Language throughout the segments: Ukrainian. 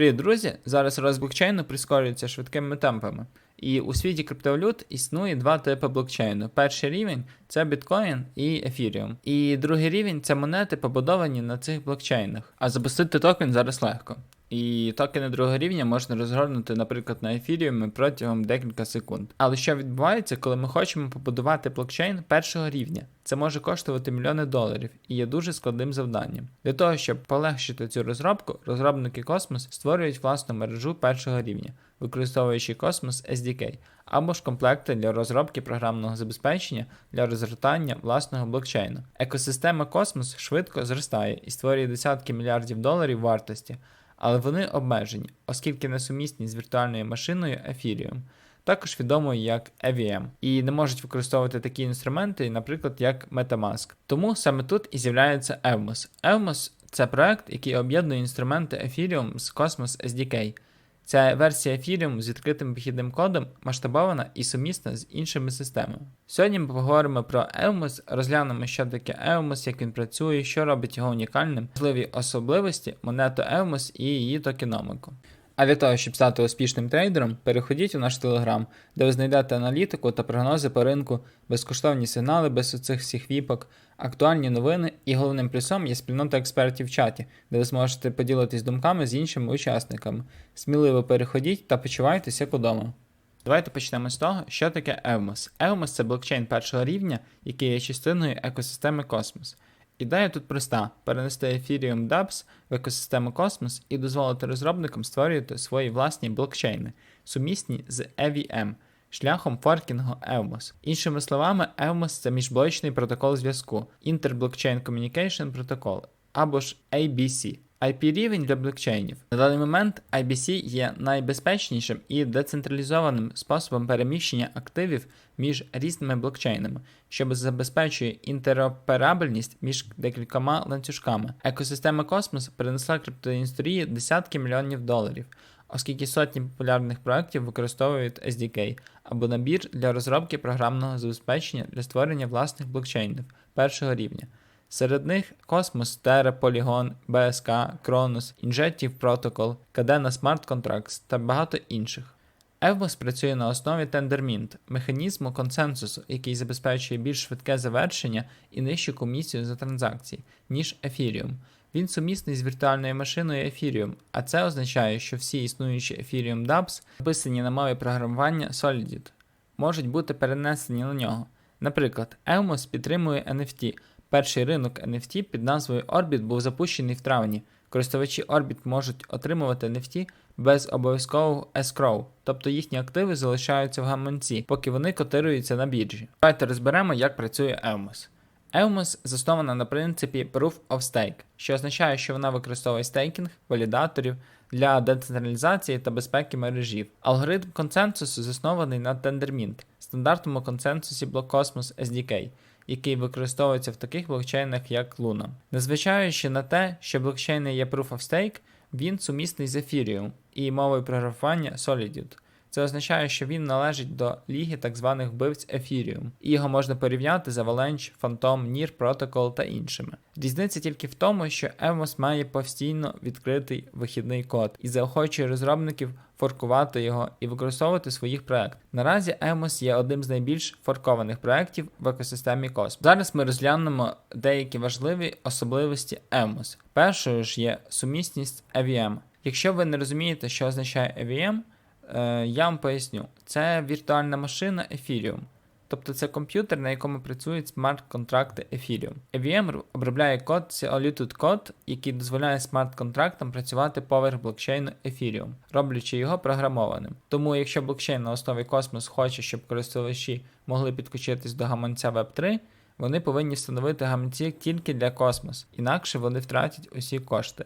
Привіт, друзі! Зараз розвиток блокчейну прискорюється швидкими темпами. І у світі криптовалют існує два типи блокчейну. Перший рівень це біткоін і ефіріум. І другий рівень це монети, побудовані на цих блокчейнах. А запустити токен зараз легко. І токени другого рівня можна розгорнути, наприклад, на ефіріумі протягом декілька секунд. Але що відбувається, коли ми хочемо побудувати блокчейн першого рівня? Це може коштувати мільйони доларів і є дуже складним завданням. Для того, щоб полегшити цю розробку, розробники Cosmos створюють власну мережу першого рівня, використовуючи Cosmos SDK, або ж комплекти для розробки програмного забезпечення для розгортання власного блокчейну. Екосистема Cosmos швидко зростає і створює десятки мільярдів доларів вартості, але вони обмежені, оскільки несумісні з віртуальною машиною Ethereum також відомою як EVM, і не можуть використовувати такі інструменти, наприклад, як MetaMask. Тому саме тут і з'являється Evmos. Evmos – це проект, який об'єднує інструменти Ethereum з Cosmos SDK. Ця версія Ethereum з відкритим вихідним кодом масштабована і сумісна з іншими системами. Сьогодні ми поговоримо про Evmos, розглянемо, що таке Evmos, як він працює, що робить його унікальним, можливі особливості, монету Evmos і її токеномику. А для того, щоб стати успішним трейдером, переходіть у наш телеграм, де ви знайдете аналітику та прогнози по ринку, безкоштовні сигнали без оцих всіх віпок, актуальні новини і головним плюсом є спільнота експертів в чаті, де ви зможете поділитись думками з іншими учасниками. Сміливо переходіть та почувайтеся як удома. Давайте почнемо з того, що таке Evmos. Evmos – це блокчейн першого рівня, який є частиною екосистеми Cosmos. Ідея тут проста: перенести Ethereum Dapps в екосистему Cosmos і дозволити розробникам створювати свої власні блокчейни, сумісні з EVM, шляхом форкінгу Evmos. Іншими словами, Evmos – це міжблочний протокол зв'язку, Interblockchain Communication Protocol, або ж ABC. IP-рівень для блокчейнів. На даний момент IBC є найбезпечнішим і децентралізованим способом переміщення активів між різними блокчейнами, що забезпечує інтероперабельність між декількома ланцюжками. Екосистема Cosmos принесла криптоіндустрії десятки мільйонів доларів, оскільки сотні популярних проєктів використовують SDK або набір для розробки програмного забезпечення для створення власних блокчейнів першого рівня. Серед них Cosmos, Terra, Polygon, BSK, Kronos, Injective Protocol, Cadena Smart Contracts та багато інших. Evmos працює на основі Tendermint, механізму консенсусу, який забезпечує більш швидке завершення і нижчу комісію за транзакції, ніж Ethereum. Він сумісний з віртуальною машиною Ethereum, а це означає, що всі існуючі Ethereum Dapps, написані на мові програмування Solidity, можуть бути перенесені на нього. Наприклад, Evmos підтримує NFT. Перший ринок NFT під назвою Orbit був запущений в травні. Користувачі Orbit можуть отримувати NFT без обов'язкового escrow, тобто їхні активи залишаються в гаманці, поки вони котируються на біржі. Давайте розберемо, як працює Evmos. Evmos заснована на принципі Proof of Stake, що означає, що вона використовує стейкінг, валідаторів для децентралізації та безпеки мережів. Алгоритм консенсусу заснований на Tendermint, стандартному консенсусі Cosmos SDK який використовується в таких блокчейнах, як Luna. Незважаючи на те, що блокчейни є Proof of Stake, він сумісний з Ethereum і мовою програмування Solidity. Це означає, що він належить до ліги так званих вбивць Ethereum, і його можна порівняти з Avalanche, Phantom, NIR Protocol та іншими. Різниця тільки в тому, що Evmos має постійно відкритий вихідний код і заохочує розробників форкувати його і використовувати своїх проєктах. Наразі Evmos є одним з найбільш форкованих проєктів в екосистемі Cosmos. Зараз ми розглянемо деякі важливі особливості Evmos. Першою ж є сумісність EVM. Якщо ви не розумієте, що означає EVM, я вам поясню. Це віртуальна машина Ethereum. Тобто це комп'ютер, на якому працюють смарт-контракти Ethereum. EVM обробляє код, це код, який дозволяє смарт-контрактам працювати поверх блокчейну Ethereum, роблячи його програмованим. Тому, якщо блокчейн на основі Cosmos хоче, щоб користувачі могли підключитись до гаманця Web3, вони повинні встановити гаманці тільки для Cosmos, інакше вони втратять усі кошти.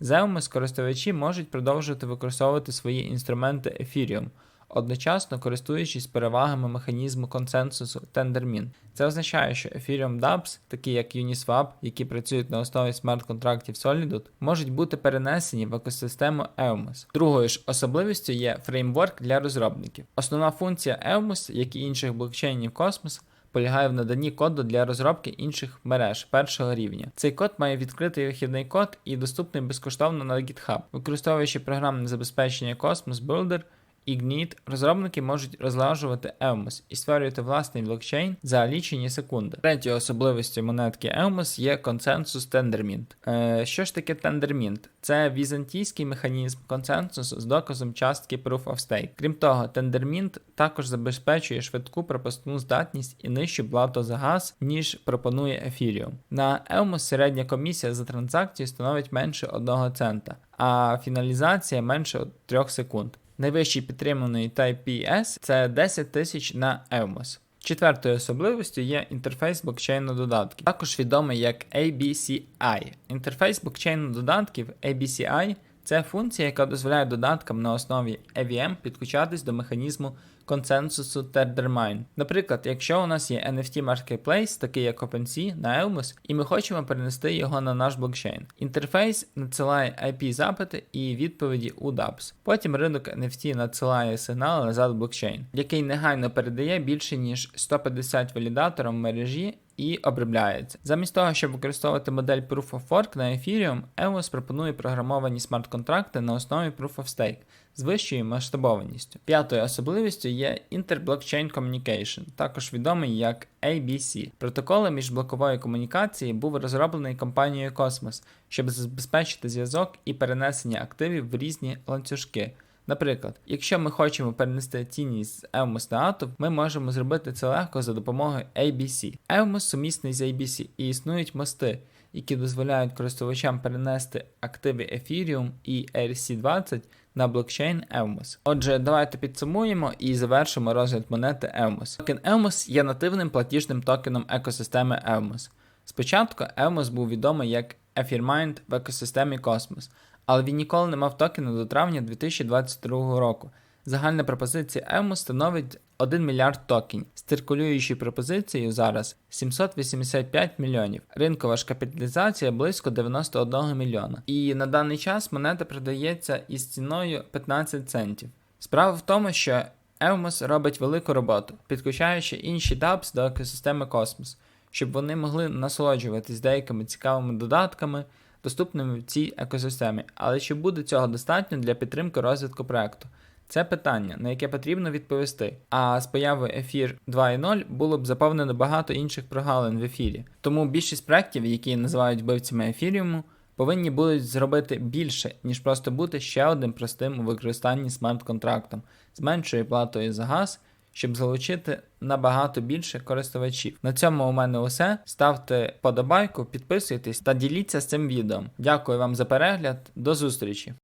Зеумис користувачі можуть продовжувати використовувати свої інструменти Ethereum, одночасно користуючись перевагами механізму консенсусу Tendermint. Це означає, що Ethereum Dapps, такі як Uniswap, які працюють на основі смарт-контрактів Solidity, можуть бути перенесені в екосистему Eumos. Другою ж особливістю є фреймворк для розробників. Основна функція Eumos, як і інших блокчейнів Cosmos, полягає в наданні коду для розробки інших мереж першого рівня. Цей код має відкритий вихідний код і доступний безкоштовно на GitHub. Використовуючи програмне забезпечення Cosmos Builder, Ignite, розробники можуть розлажувати Eumos і створювати власний блокчейн за лічені секунди. Третьою особливістю монетки Eumos є консенсус Tendermint. Е, що ж таке Tendermint? Це візантійський механізм консенсусу з доказом частки Proof of Stake. Крім того, Tendermint також забезпечує швидку пропускну здатність і нижчу плату за газ, ніж пропонує Ethereum. На Eumos середня комісія за транзакцію становить менше 1 цента, а фіналізація менше 3 секунд. Найвищий підтриманий Type PS це 10 тисяч на Eumos. Четвертою особливістю є інтерфейс блокчейну додатків, також відомий як ABCI. Інтерфейс блокчейну додатків ABCI це функція, яка дозволяє додаткам на основі EVM підключатись до механізму консенсусу Tendermint. Наприклад, якщо у нас є NFT Marketplace, такий як OpenSea на Eumos, і ми хочемо перенести його на наш блокчейн. Інтерфейс надсилає IP-запити і відповіді у DApps. Потім ринок NFT надсилає сигнали назад в блокчейн, який негайно передає більше ніж 150 валідаторам мережі і обробляється. Замість того, щоб використовувати модель Proof of Work на Ethereum, EOS пропонує програмовані смарт-контракти на основі Proof of Stake з вищою масштабованістю. П'ятою особливістю є Inter-Blockchain Communication, також відомий як ABC. Протокол міжблокової комунікації був розроблений компанією Cosmos, щоб забезпечити зв'язок і перенесення активів в різні ланцюжки. Наприклад, якщо ми хочемо перенести цінність з EOMOS на ATOV, ми можемо зробити це легко за допомогою ABC. EOMOS сумісний з ABC і існують мости, які дозволяють користувачам перенести активи Ethereum і ERC20 на блокчейн EOMOS. Отже, давайте підсумуємо і завершимо розгляд монети EOMOS. Токен EOMOS є нативним платіжним токеном екосистеми EOMOS. Спочатку EOMOS був відомий як Ethermind в екосистемі Cosmos, але він ніколи не мав токену до травня 2022 року. Загальна пропозиція EOMOS становить 1 мільярд токенів, з циркулюючою пропозицією зараз 785 мільйонів. Ринкова ж капіталізація близько 91 мільйона. І на даний час монета продається із ціною 15 центів. Справа в тому, що EOMOS робить велику роботу, підключаючи інші DApps до екосистеми Cosmos, щоб вони могли насолоджуватись деякими цікавими додатками, доступними в цій екосистемі. Але чи буде цього достатньо для підтримки розвитку проекту? Це питання, на яке потрібно відповісти. А з появою Ефір 2.0 було б заповнено багато інших прогалин в ефірі. Тому більшість проєктів, які називають вбивцями ефіріуму, повинні будуть зробити більше, ніж просто бути ще одним простим у використанні смарт-контрактом з меншою платою за газ, щоб залучити набагато більше користувачів. На цьому у мене усе. Ставте подобайку, підписуйтесь та діліться з цим відео. Дякую вам за перегляд, до зустрічі!